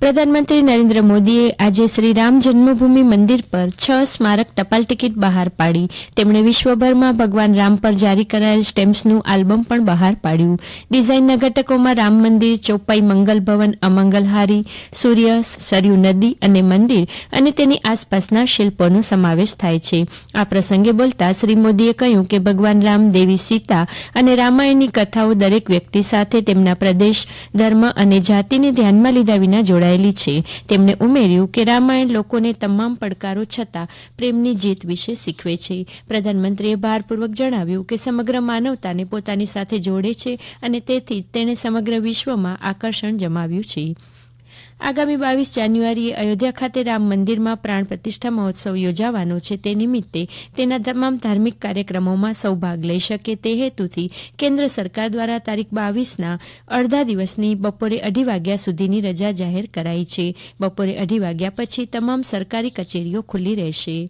પ્રધાનમંત્રી નરેન્દ્ર મોદીએ આજે શ્રી રામ જન્મભૂમિ મંદિર પર છ સ્મારક ટપાલ ટિકિટ બહાર પાડી. તેમણે વિશ્વભરમાં ભગવાન રામ પર જારી કરાયેલ સ્ટેમ્પ્સનું આલ્બમ પણ બહાર પાડ્યું. ડિઝાઇનના ઘટકોમાં રામ મંદિર, ચોપાઈ મંગલ ભવન અમંગલહારી સૂર્ય, સરયુ નદી અને મંદિર અને તેની આસપાસના શિલ્પોનો સમાવેશ થાય છે. આ પ્રસંગે બોલતા શ્રી મોદીએ કહ્યું કે ભગવાન રામ, દેવી સીતા અને રામાયણની કથાઓ દરેક વ્યક્તિ સાથે તેમના પ્રદેશ, ધર્મ અને જાતિને ધ્યાનમાં લીધા વિના જોડાયેલી છે. તેમણે ઉમેર્યું કે રામાયણ લોકોને તમામ પડકારો છતાં પ્રેમની જીત વિશે શીખવે છે. પ્રધાનમંત્રીએ ભારપૂર્વક જણાવ્યું કે સમગ્ર માનવતાને પોતાની સાથે જોડે છે અને તેથી તેણે સમગ્ર વિશ્વમાં આકર્ષણ જમાવ્યું છે. આગામી બાવીસ જાન્યુઆરીએ અયોધ્યા ખાતે રામ મંદિરમાં પ્રાણ પ્રતિષ્ઠા મહોત્સવ યોજાવાનો છે. તે નિમિત્તે તેના તમામ ધાર્મિક કાર્યક્રમોમાં સૌ ભાગ લઈ શકે તે હેતુથી કેન્દ્ર સરકાર દ્વારા તારીખ બાવીસના અડધા દિવસની બપોરે અઢી વાગ્યા સુધીની રજા જાહેર કરાઈ છે. બપોરે અઢી વાગ્યા પછી તમામ સરકારી કચેરીઓ ખુલ્લી રહેશે.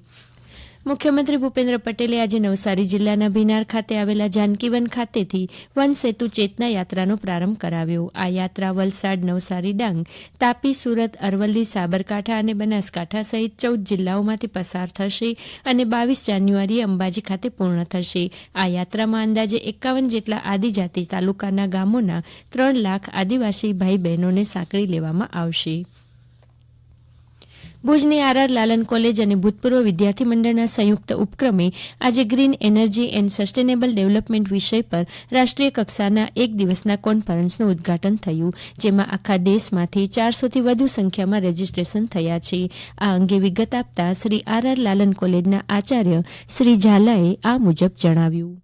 મુખ્યમંત્રી ભૂપેન્દ્ર પટેલે આજે નવસારી જિલ્લાના ભીનાર ખાતે આવેલા જાનકીવન ખાતેથી વન સેતુ ચેતના યાત્રાનો પ્રારંભ કરાવ્યો. આ યાત્રા વલસાડ, નવસારી, ડાંગ, તાપી, સુરત, અરવલ્લી, સાબરકાંઠા અને બનાસકાંઠા સહિત ચૌદ જિલ્લાઓમાંથી પસાર થશે અને બાવીસ જાન્યુઆરીએ અંબાજી ખાતે પૂર્ણ થશે. આ યાત્રામાં અંદાજે એકાવન જેટલા આદિજાતિ તાલુકાના ગામોના ત્રણ લાખ આદિવાસી ભાઈ બહેનોને સાંકળી લેવામાં આવશે. ભુજની આરઆર લાલન કોલેજ અને ભૂતપૂર્વ વિદ્યાર્થી મંડળના સંયુક્ત ઉપક્રમે આજે green energy and sustainable development વિષય પર રાષ્ટ્રીય કક્ષાના એક દિવસના કોન્ફરન્સનું ઉદઘાટન થયું, જેમાં આખા દેશમાંથી ચારસોથી વધુ સંખ્યામાં રજીસ્ટ્રેશન થયા છે. આ અંગે વિગત આપતા શ્રી આરઆર લાલન કોલેજના આચાર્ય શ્રી ઝાલાએ આ મુજબ જણાવ્યું.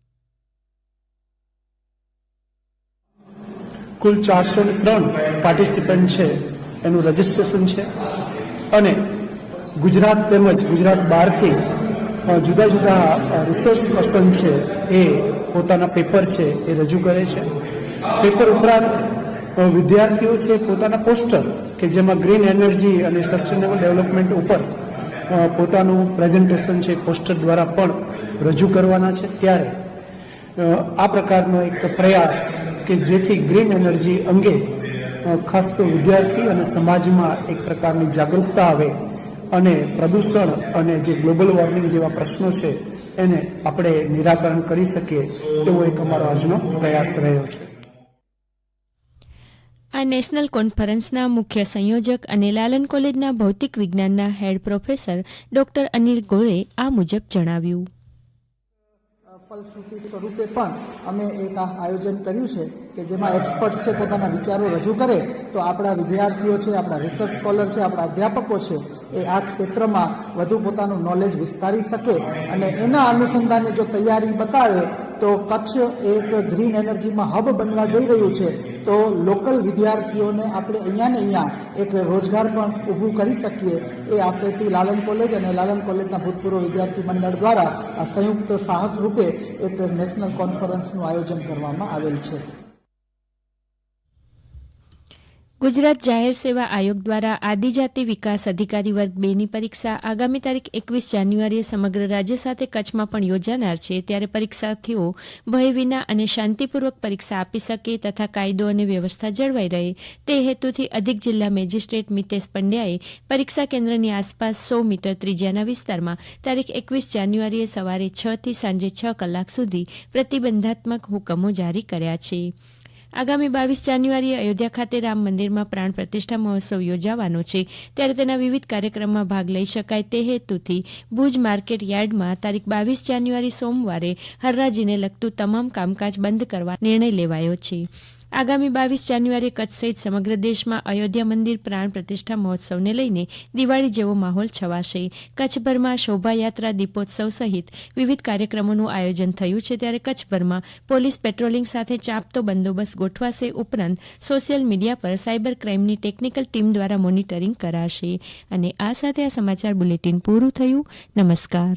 કુલ ચારસો ત્રણ પાર્ટિસિપન્ટ છે. એનું રજીસ્ટ્રેશન છે. અને ગુજરાત તેમજ ગુજરાત બહારથી જુદા જુદા રિસર્ચ પર્સન છે એ પોતાના પેપર છે એ રજૂ કરે છે. પેપર ઉપરાંત વિદ્યાર્થીઓ છે પોતાના પોસ્ટર કે જેમાં ગ્રીન એનર્જી અને સસ્ટેનેબલ ડેવલપમેન્ટ ઉપર પોતાનું પ્રેઝન્ટેશન છે પોસ્ટર દ્વારા પણ રજૂ કરવાના છે. ત્યારે આ પ્રકારનો એક પ્રયાસ કે જેથી ગ્રીન એનર્જી અંગે ખાસ તો વિદ્યાર્થી અને સમાજમાં એક પ્રકારની જાગૃતતા આવે અને પ્રદૂષણ અને જે ગ્લોબલ વોર્મિંગ જેવા પ્રશ્નો છે એને આપણે નિરાકરણ કરી શકીએ એવો એક અમારો આજનો પ્રયાસ રહ્યો છે. આ નેશનલ કોન્ફરન્સના મુખ્ય સંયોજક અને લાલન કોલેજના ભૌતિક વિજ્ઞાનના head professor doctor Anil Gole આ મુજબ જણાવ્યું. ફલશ્રુતિ સ્વરૂપે પણ અમે એક આ આયોજન કર્યું છે. કે જેમાં એક્સપર્ટ છે, પોતાના વિચારો રજૂ કરે, તો આપણા વિદ્યાર્થીઓ છે, આપણા રિસર્ચ સ્કોલર છે, આપણા અધ્યાપકો છે, એ આ ક્ષેત્રમાં વધુ પોતાનું નોલેજ વિસ્તારી શકે અને એના અનુસંધાને જો તૈયારી બતાવે, તો કચ્છ એક ગ્રીન એનર્જીમાં હબ બનવા જઈ રહ્યું છે, તો લોકલ વિદ્યાર્થીઓને આપણે અહીંયા ને અહીંયા એક રોજગાર પણ ઊભું કરી શકીએ. એ આશયથી લાલન કોલેજ અને લાલન કોલેજના ભૂતપૂર્વ વિદ્યાર્થી મંડળ દ્વારા આ સંયુક્ત સાહસ રૂપે એક નેશનલ કોન્ફરન્સનું આયોજન કરવામાં આવેલ છે. ગુજરાત જાહેર સેવા આયોગ દ્વારા આદિજાતિ વિકાસ અધિકારી વર્ગ બેની પરીક્ષા આગામી તારીખ એકવીસ જાન્યુઆરીએ સમગ્ર રાજ્ય સાથે કચ્છમાં પણ યોજાનાર છે. ત્યારે પરીક્ષાર્થીઓ ભય વિના અને શાંતિપૂર્વક પરીક્ષા આપી શકે તથા કાયદો અને વ્યવસ્થા જળવાઈ રહે તે હેતુથી અધિક જિલ્લા મેજિસ્ટ્રેટ મિતેશ પંડ્યાએ પરીક્ષા કેન્દ્રની આસપાસ સો મીટર ત્રિજ્યાના વિસ્તારમાં તારીખ એકવીસ જાન્યુઆરીએ સવારે છ થી સાંજે છ કલાક સુધી પ્રતિબંધાત્મક હુકમો જારી કર્યા છે. આગામી બાવીસ જાન્યુઆરીએ અયોધ્યા ખાતે રામ મંદિરમાં પ્રાણ પ્રતિષ્ઠા મહોત્સવ યોજાવાનો છે. ત્યારે તેના વિવિધ કાર્યક્રમમાં ભાગ લઈ શકાય તે હેતુથી ભુજ માર્કેટ યાર્ડમાં તારીખ બાવીસ જાન્યુઆરી સોમવારે હરરાજીને લગતું તમામ કામકાજ બંધ કરવા નિર્ણય લેવાયો છે. આગામી બાવીસ જાન્યુઆરીએ કચ્છ સહિત સમગ્ર દેશમાં અયોધ્યા મંદિર પ્રાણ પ્રતિષ્ઠા મહોત્સવને લઈને દિવાળી જેવો માહોલ છવાશે. કચ્છભરમાં શોભાયાત્રા, દીપોત્સવ સહિત વિવિધ કાર્યક્રમોનું આયોજન થયું છે ત્યારે કચ્છભરમાં પોલીસ પેટ્રોલિંગ સાથે ચાંપતો બંદોબસ્ત ગોઠવાશે ઉપરાંત સોશિયલ મીડિયા પર સાયબર ક્રાઇમની ટેકનિકલ ટીમ દ્વારા મોનિટરિંગ કરાશે. અને આ સાથે આ સમાચાર બુલેટિન પૂરું થયું. નમસ્કાર.